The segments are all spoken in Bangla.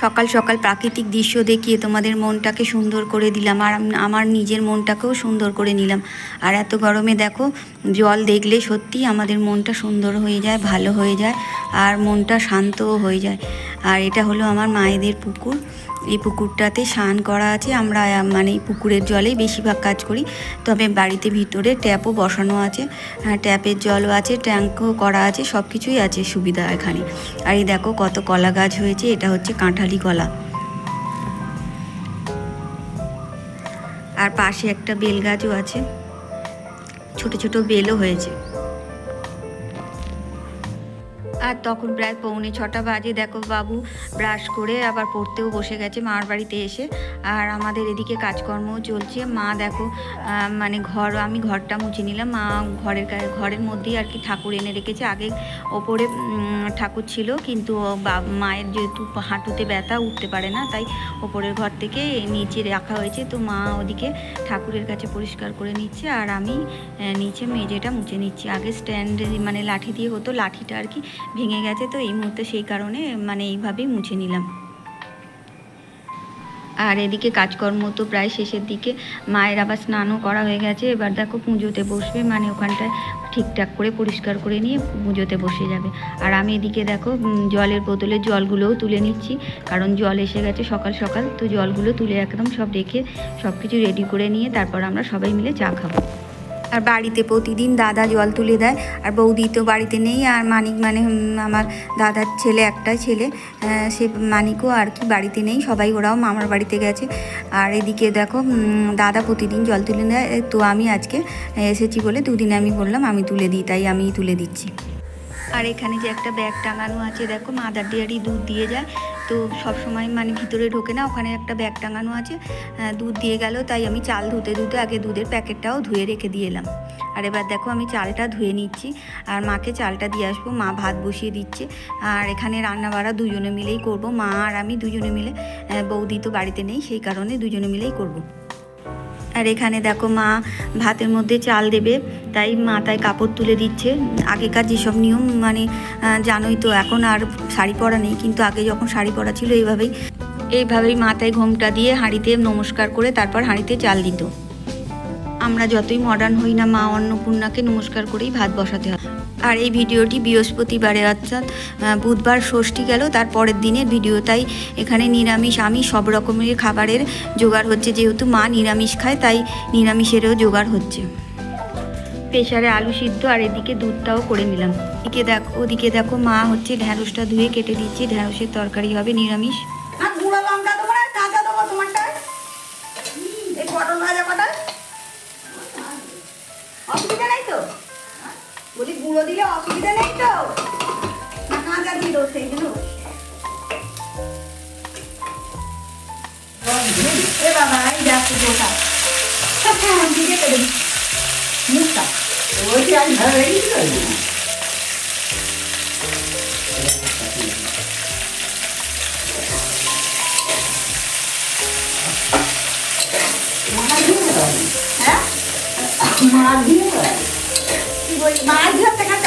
সকাল সকাল প্রাকৃতিক দৃশ্য দেখিয়ে তোমাদের মনটাকে সুন্দর করে দিলাম আর আমার নিজের মনটাকেও সুন্দর করে নিলাম। আর এত গরমে দেখো জল দেখলে সত্যি আমাদের মনটা সুন্দর হয়ে যায় ভালো হয়ে যায় আর মনটা শান্তও হয়ে যায়। আর এটা হলো আমার মায়েদের পুকুর। এই পুকুরটাতে স্নান করা আছে। আমরা মানে পুকুরের জলেই বেশিরভাগ কাজ করি। তবে বাড়িতে ভিতরে ট্যাপও বসানো আছে। হ্যাঁ, ট্যাপের জলও আছে ট্যাঙ্কও করা আছে সব কিছুই আছে সুবিধা এখানে। আর এই দেখো কত কলা গাছ হয়েছে। এটা হচ্ছে কাঁঠালি কলা আর পাশে একটা বেল গাছও আছে। ছোট ছোট বেলও হয়েছে। আর তখন প্রায় পৌনে ছটা বাজে, দেখো বাবু ব্রাশ করে আবার পড়তেও বসে গেছে মার বাড়িতে এসে। আর আমাদের এদিকে কাজকর্মও চলছে। মা দেখো মানে ঘর, আমি ঘরটা মুছে নিলাম। মা ঘরের ঘরের মধ্যেই আর কি ঠাকুর এনে রেখেছে। আগে ওপরে ঠাকুর ছিল, কিন্তু মায়ের যেহেতু হাঁটুতে ব্যথা, উঠতে পারে না, তাই ওপরের ঘর থেকে নিচে রাখা হয়েছে। তো মা ওদিকে ঠাকুরের কাছে পরিষ্কার করে নিচ্ছে আর আমি নিচে মেঝেটা মুছে নিচ্ছি। আগে স্ট্যান্ড মানে লাঠি দিয়ে হতো, লাঠিটা আর কি ভেঙে গেছে তো এই মুহূর্তে সেই কারণে মানে এইভাবেই মুছে নিলাম। আর এদিকে কাজকর্ম তো প্রায় শেষের দিকে, মায়ের আবার স্নানও করা হয়ে গেছে, এবার দেখো পুজোতে বসবে মানে ওখানটায় ঠিকঠাক করে পরিষ্কার করে নিয়ে পুজোতে বসে যাবে। আর আমি এদিকে দেখো জলের বোতলের জলগুলোও তুলে নিচ্ছি, কারণ জল এসে গেছে সকাল সকাল, তো জলগুলো তুলে একদম সব রেখে সব কিছু রেডি করে নিয়ে তারপর আমরা সবাই মিলে চা খাব। আর বাড়িতে প্রতিদিন দাদা জল তুলে দেয়। আর বৌদি তো বাড়িতে নেই, আর মানিক মানে আমার দাদার ছেলে একটা ছেলে সে মানিকও আর কি বাড়িতে নেই, সবাই ওরাও মামার বাড়িতে গেছে। আর এদিকে দেখো দাদা প্রতিদিন জল তুলে দেয় তো আমি আজকে এসেছি বলে দুদিনে আমি বললাম, আমি তুলে দিই, তাই আমি তুলে দিচ্ছি। আর এখানে যে একটা ব্যাগ টাঙানো আছে, দেখো মাদার ডেয়ারি দুধ দিয়ে যায়। তো সব সময় মানে ভিতরে ঢোকে না, ওখানে একটা ব্যাগ টাঙানো আছে দুধ দিয়ে গেল, তাই আমি চাল ধুতে ধুতে আগে দুধের প্যাকেটটাও ধুয়ে রেখে দিয়ে এলাম আর এবার দেখো আমি চালটা ধুয়ে নিচ্ছি, আর মাকে চালটা দিয়ে আসব, মা ভাত বসিয়ে দিচ্ছে, আর এখানে রান্না বাড়া দুজনে মিলেই করব, মা আর আমি দুজনে মিলে বৌদি তো বাড়িতে নেই, সেই কারণে দুজনে মিলেই করব। আর এখানে দেখো মা ভাতের মধ্যে চাল দেবে, তাই মাথায় কাপড় তুলে দিচ্ছে। আগেকার যেসব নিয়ম মানে জানোই তো, এখন আর শাড়ি পরা নেই, কিন্তু আগে যখন শাড়ি পরা ছিল, এইভাবেই। এইভাবেই মাথায় ঘোমটা দিয়ে হাঁড়িতে নমস্কার করে তারপর হাঁড়িতে চাল দিত। আমরা যতই মডার্ন হই না, মা অন্নপূর্ণাকে নমস্কার করেই ভাত বসাতে হয়। আর এই ভিডিওটি বৃহস্পতিবারে অর্থাৎ বুধবার ষষ্ঠী গেল, তার পরের দিনের ভিডিও। তাই এখানে নিরামিষ, আমি সব রকমের খাবারের জোগাড় হচ্ছে, যেহেতু মা নিরামিষ খায়, তাই নিরামিষেরও জোগাড় হচ্ছে। প্রেশারে আলু সিদ্ধ, আর এদিকে দুধটাও করে নিলাম। এদিকে দেখো, ওদিকে দেখো, মা হচ্ছে ঢ্যাঁড়সটা ধুয়ে কেটে দিচ্ছে, ঢ্যাঁড়সের তরকারি হবে নিরামিষ। আর লঙ্কা কাঁচা তোমারটা এই পটল ভাজা গুঁড়ো দিলে অসুবিধা নেই তো? না কাঁচা দিয়ে দেবো সেইগুলো এ বাবা এই দেখো গোটা দিকে কেটে মুখটা ওইটি আজ ভালো হ্যাঁ? মাছ দিয়ে মাছ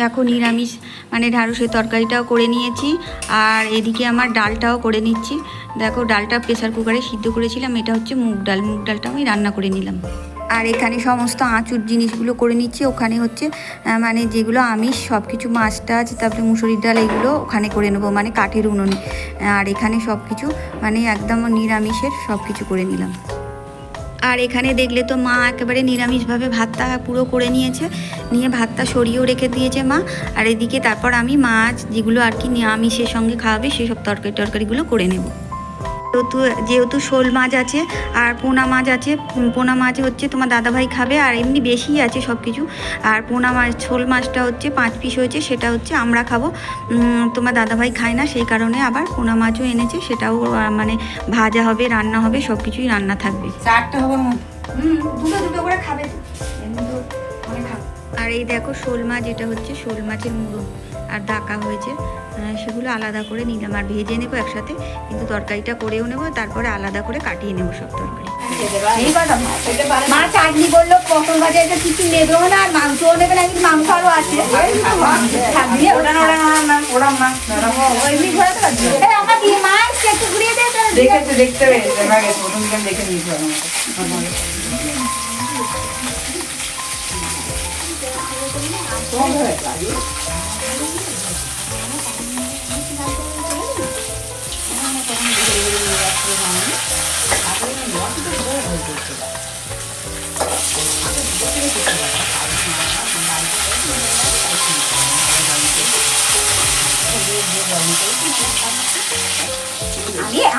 দেখো নিরামিষ মানে ঢ্যাঁড়সের তরকারিটাও করে নিয়েছি, আর এদিকে আমার ডালটাও করে নিচ্ছি। দেখো ডালটা প্রেসার কুকারে সিদ্ধ করেছিলাম, এটা হচ্ছে মুগ ডাল, মুগ ডালটা আমি রান্না করে নিলাম। আর এখানে সমস্ত আঁচুর জিনিসগুলো করে নিচ্ছি, ওখানে হচ্ছে মানে যেগুলো আমিষ সব কিছু মাছ টাছ তারপরে মুসুরির ডাল, এগুলো ওখানে করে নেব মানে কাঠের উনুনে। আর এখানে সব কিছু মানে একদম নিরামিষের সব কিছু করে নিলাম। আর এখানে দেখলে তো মা একেবারে নিরামিষভাবে ভাতটা পুরো করে নিয়েছে। নিয়ে ভাতটা সরিয়েও রেখে দিয়েছে মা। আর এদিকে তারপর আমি মাছ যেগুলো আর কি নিরামিষের সঙ্গে খাওয়াবে, সেসব তরকারি টরকারিগুলো করে নেব। যেহেতু যেহেতু শোল মাছ আছে আর পোনা মাছ আছে পোনা মাছ হচ্ছে তোমার দাদাভাই খাবে আর এমনি বেশিই আছে সব কিছু আর পোনা মাছ শোল মাছটা হচ্ছে পাঁচ পিস হয়েছে সেটা হচ্ছে আমরা খাব। তোমার দাদাভাই খায় না সেই কারণে আবার পোনা মাছও এনেছে সেটাও মানে ভাজা হবে রান্না হবে সব কিছুই রান্না থাকবে। চারটে হবে দুটো দুটো করে খাবে। আর এই দেখো শোল মাছ এটা হচ্ছে শোল মাছের মুড়ো। আর ডাকা হয়েছে সেগুলো আলাদা করে নিলাম আর ভেজে নেব একসাথে কিন্তু তরকারিটা করেও নেব তারপরে আলাদা করে কাটিয়ে নেব সব তরকারি। এই কথা মা চাটনি করল পটল ভাজা এটা কিছু নেবেও না আর মাংসও নেবে না কিন্তু মাংস আরও আছে। দেখেছে দেখতে পেয়েছে দেখা নিয়েছে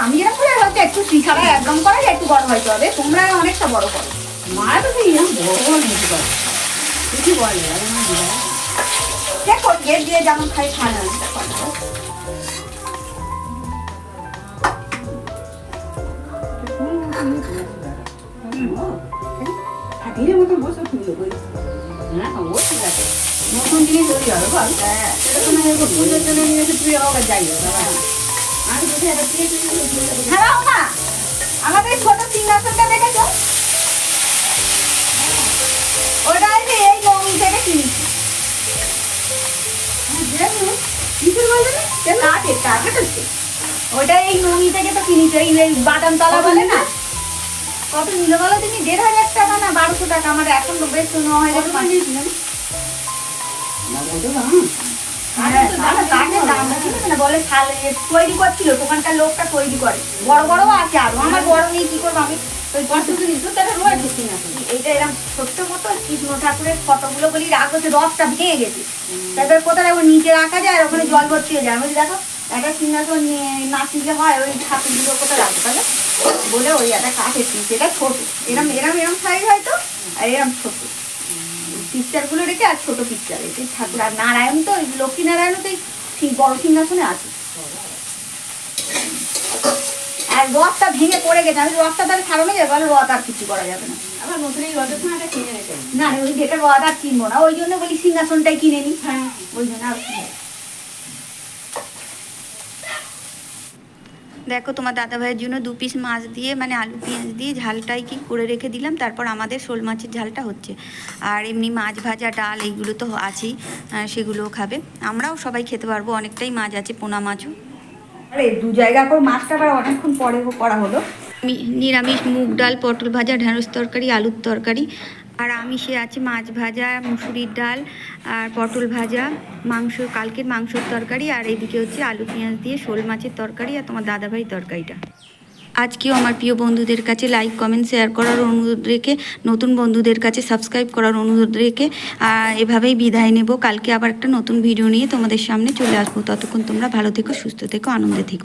আমি এরকম করে হয়তো একটু শিখাটা একদম করে একটু বড় হয়তো হবে। তোমরা অনেকটা বড় করো। মা তো বড় বড় নিতে পারে। কিছু বলে? দেখো গেট দিয়ে যেমন খাই খায় না হাতির মতো বসে তুলো হ্যাঁ ও ঠিক আছে। নতুন জিনিস তৈরি হবে বল। হ্যাঁ। পুজোর জন্য নিয়েছে তুই হোক আর যাই হ্যাঁ। মা আমাদের ছোট সিংহাসনটা দেখেছ? ওটা ওটা এই থেকে তো কিনেছি এই বাদাম তলা বলে না? কত নিল বলো তুমি? দেড় হাজার টাকা না বারোশো টাকা আমার এখন তো বেশ ন হাজার হ্যাঁ, বলে তৈরি করছিল দোকানকার লোকটা তৈরি করে। বড় বড়ও আছে আরও। আমার বড় নেই কি করব আমি? ওই রয়েছে এইটা এরকম ছোট্ট মতো কৃষ্ণ ঠাকুরের ফটোগুলো বলি রসটা ভেঙে গেছে। তারপরে কোথায় নিচে রাখা যায় আর ওখানে জল ভর্তি হয়ে যায়। আমি দেখো একটা সিংহাসন নিয়ে নাচিলে হয় ওই ঠাকুরগুলো কোথায় রাখব তাহলে? বলে ওই একটা কাঠের পিস এটা ছোট। এরম এরম এরম সাইজ হয়তো আর এরম ছোট। পিকচারগুলো রেখে আর ছোট পিকচার এই ঠাকুর। আর নারায়ণ তো এই লক্ষ্মী নারায়ণ তো এই বড় সিংহাসনে আছে। আর রথটা ভেঙে পড়ে গেছে আমি রথটা তাহলে ছাড়ানো যাবে বলে রথ আর কিছু করা যাবে না। আবার নতুন এই রজত একটা কিনে না না, ওই যেটা রথ আর কিনবো না ওই জন্য বলি সিংহাসনটাই কিনে নি। হ্যাঁ। ওই জন্য আর দেখো তোমার দাদা ভাইয়ের জন্য দু পিস মাছ দিয়ে মানে আলু পেঁয়াজ দিয়ে ঝালটাই কি করে রেখে দিলাম তারপর আমাদের শোল মাছের ঝালটা হচ্ছে। আর এমনি মাছ ভাজা ডাল এইগুলো তো আছেই সেগুলোও খাবে। আমরাও সবাই খেতে পারব অনেকটাই মাছ আছে পোনা মাছও। আরে দু জায়গা করে মাছটা আবার অনেকক্ষণ পরে করা হলো। নিরামিষ মুগ ডাল পটল ভাজা ঢেঁড়স তরকারি আলুর তরকারি আর আমিষে আছে মাছ ভাজা, মুসুরির ডাল আর পটল ভাজা। মাংস, কালকের মাংসর তরকারি আর এদিকে হচ্ছে আলু পেঁয়াজ দিয়ে শোল মাছের তরকারি আর তোমার দাদাভাই তরকারিটা। আজকেও আমার প্রিয় বন্ধুদের কাছে লাইক কমেন্ট শেয়ার করার অনুরোধ রেখে, নতুন বন্ধুদের কাছে সাবস্ক্রাইব করার অনুরোধ রেখে এভাবেই বিদায় নেব। কালকে আবার একটা নতুন ভিডিও নিয়ে তোমাদের সামনে চলে আসব। ততক্ষণ তোমরা ভালো থেকো, সুস্থ থেকো, আনন্দে থেকো।